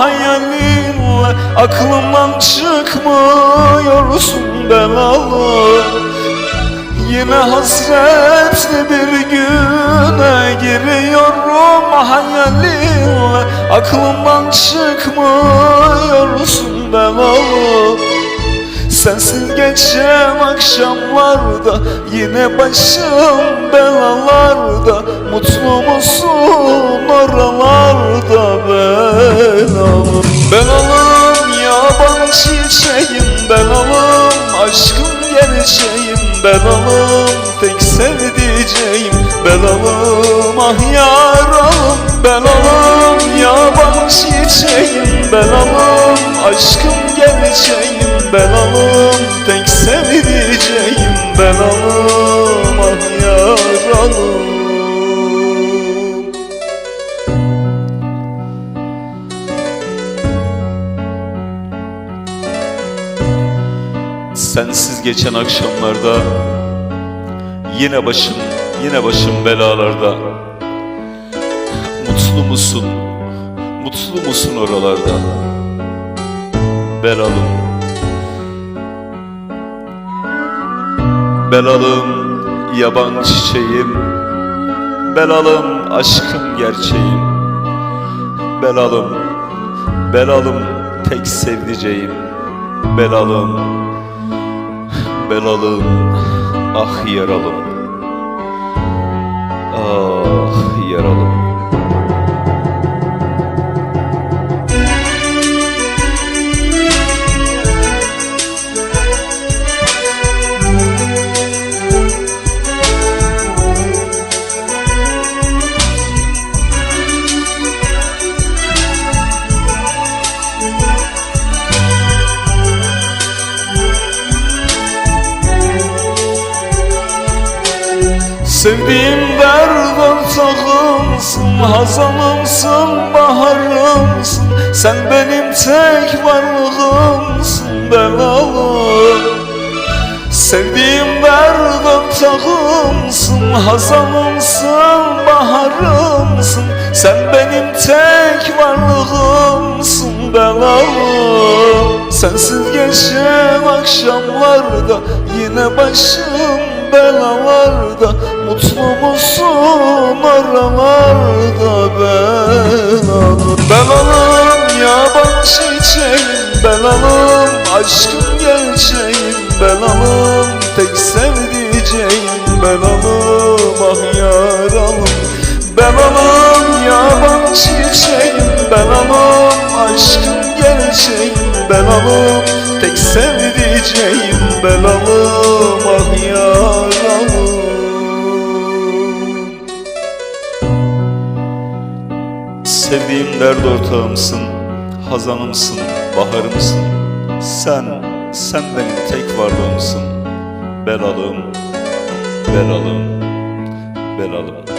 hayalinle. Aklımdan çıkmıyorsun belalı. Yine hasretli bir güne giriyorum hayalinle. Aklımdan çıkmıyorsun belalı. Sensiz geçen akşamlarda Yine başım belalarda. Mutlu musun belalım Belalım yaban çiçeğim Belalım aşkım gerçeğim Belalım tek sevdiceğim Belalım ah yaralım Belalım yaban çiçeğim Belalım aşkım gerçeğim Belalım tek sevdiceğim Belalım ah Sensiz geçen akşamlarda Yine başım, yine başım belalarda. Mutlu musun, mutlu musun oralarda? Belalım. Belalım yaban çiçeğim. Belalım aşkım gerçeğim. Belalım, belalım tek sevdiceğim. Belalım, belalım ah yaralım. Ah yaralım Sevdiğim dert ortağımsın Hazanımsın, baharımsın. Sen benim tek varlığımsın belalım. Sevdiğim dert ortağımsın Hazanımsın, baharımsın. Sen benim tek varlığımsın belalım. Sensiz geçen akşamlarda Yine başım belalarda Mutlu musun oralarda belalım Belalım yaban çiçeğim Belalım aşkım gerçeğim Belalım tek sevdiceğim Belalım ah yaralım Belalım yaban çiçeğim Belalım aşkım gerçeğim Belalım tek sevdiceğim Belalım ah yaralım Sevdiğim dert ortağımsın Hazanımsın, baharımsın. Sen, sen benim tek varlığımsın. Belalım, belalım, belalım